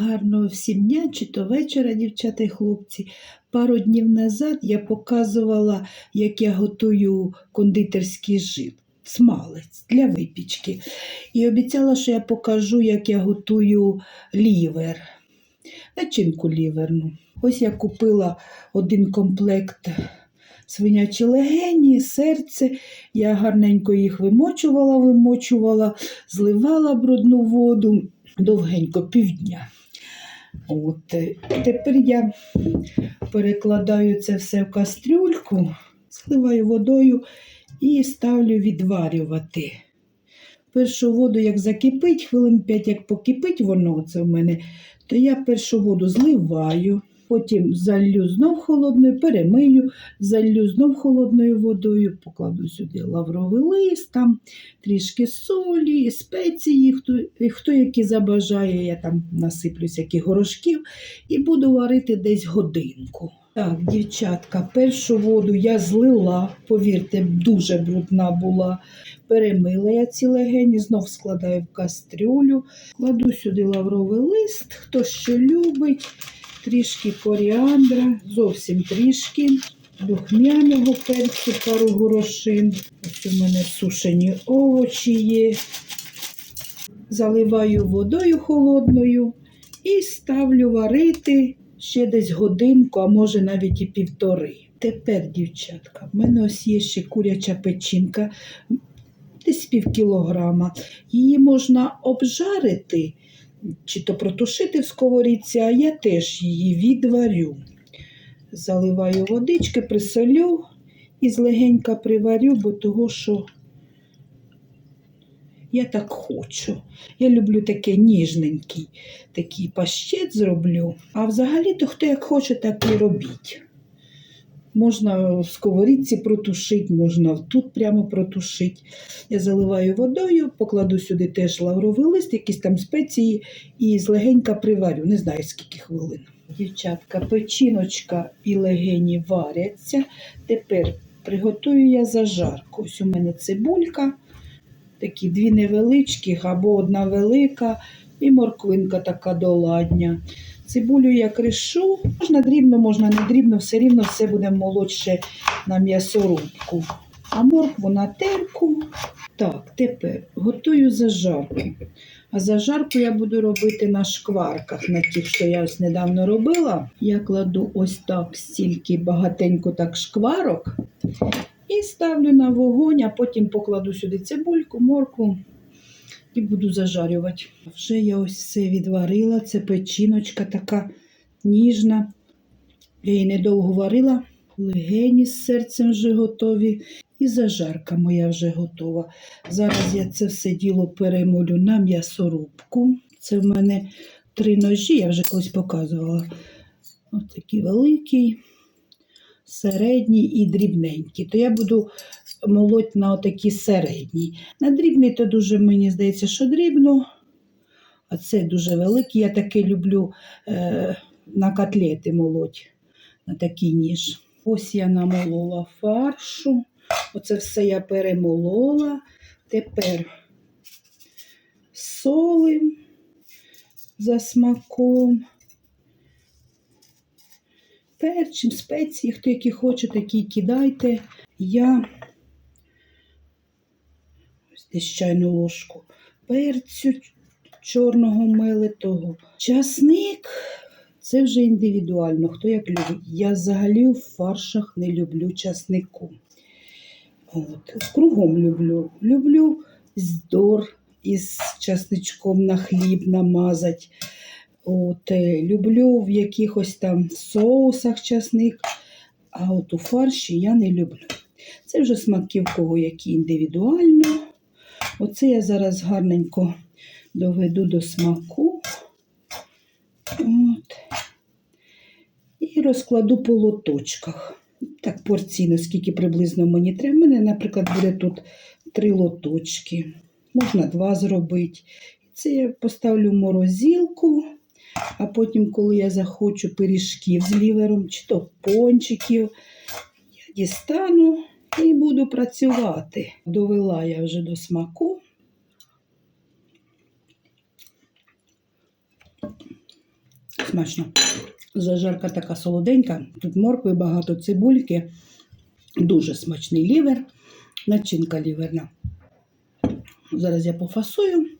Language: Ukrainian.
Гарного всім дня чи то вечора, дівчата і хлопці. Пару днів назад я показувала, як я готую кондитерський жит, смалець для випічки. І обіцяла, що я покажу, як я готую лівер, начинку ліверну. Ось я купила один комплект свинячі легені, серце. Я гарненько їх вимочувала, вимочувала, зливала брудну воду довгенько півдня. От, е, тепер я перекладаю це все в кастрюльку, зливаю водою і ставлю відварювати. Першу воду, як закипить, хвилин 5, як покипить воно це в мене, то я першу воду зливаю, потім залью знов холодною, перемию, залью знов холодною водою, покладу сюди лавровий лист, там трішки солі, спеції, хто, хто які забажає, я там насиплю всяких горошків і буду варити десь годинку. Так, дівчатка, першу воду я злила, повірте, дуже брудна була. Перемила я ці легені, знов складаю в кастрюлю, кладу сюди лавровий лист, хто що любить, трішки коріандра, зовсім трішки, духмяного перцю, пару горошин. Ось у мене сушені овочі є. Заливаю водою холодною і ставлю варити ще десь годинку, а може навіть і півтори. Тепер, дівчатка, в мене ось є ще куряча печінка, десь пів кілограма. Її можна обжарити чи то протушити в сковорідці, а я теж її відварю. Заливаю водички, присолю і злегенька приварю, бо того, що я так хочу. Я люблю таке ніжненький, такий пащет зроблю. А взагалі, то хто як хоче, так і робіть. Можна в сковорідці протушити, можна тут прямо протушити. Я заливаю водою, покладу сюди теж лавровий лист, якісь там спеції і злегенька приварю. Не знаю скільки хвилин. Дівчатка, печіночка і легені варяться. Тепер приготую я зажарку. Ось у мене цибулька, такі дві невеличкі або одна велика, і морквинка така доладня. Цибулю я кришу, можна дрібно, можна не дрібно, все рівно все буде молодше на м'ясорубку. А моркву на терку. Так, тепер готую зажарку. А зажарку я буду робити на шкварках, на тих, що я ось недавно робила. Я кладу ось так стільки багатенько так шкварок і ставлю на вогонь, а потім покладу сюди цибульку, моркву і буду зажарювати. Вже я ось все відварила. Це печіночка така ніжна. Я її недовго варила. Легені з серцем вже готові. І зажарка моя вже готова. Зараз я це все діло перемолю на м'ясорубку. Це в мене три ножі, я вже колись показувала. Ось такий великий, середній і дрібненький. То я буду молоть на отакі середні. На дрібний то дуже, мені здається, що дрібно, а це дуже великий. Я таке люблю е, на котлети молоть, на такий ніж. Ось я намолола фаршу. Оце все я перемолола. Тепер солим за смаком. Перчим, спеції, хто які хоче, такі кидайте. Я ось десь чайну ложку перцю чорного мелитого. Часник це вже індивідуально, хто як любить. Я взагалі в фаршах не люблю часнику. От. Кругом люблю. Люблю здор із часничком на хліб намазати. От, е, люблю в якихось там соусах часник, а от у фарші я не люблю. Це вже смаки в кого які індивідуально. Оце я зараз гарненько доведу до смаку. От. І розкладу по лоточках. Так, порційно, скільки приблизно мені треба. У мене, наприклад, буде тут три лоточки. Можна два зробити. Це я поставлю в морозилку, а потім, коли я захочу пиріжків з лівером, чи то пончиків, я дістану і буду працювати. Довела я вже до смаку. смачно. Зажарка така солоденька, тут моркви багато, цибульки. Дуже смачний лівер, начинка ліверна. Зараз я пофасую.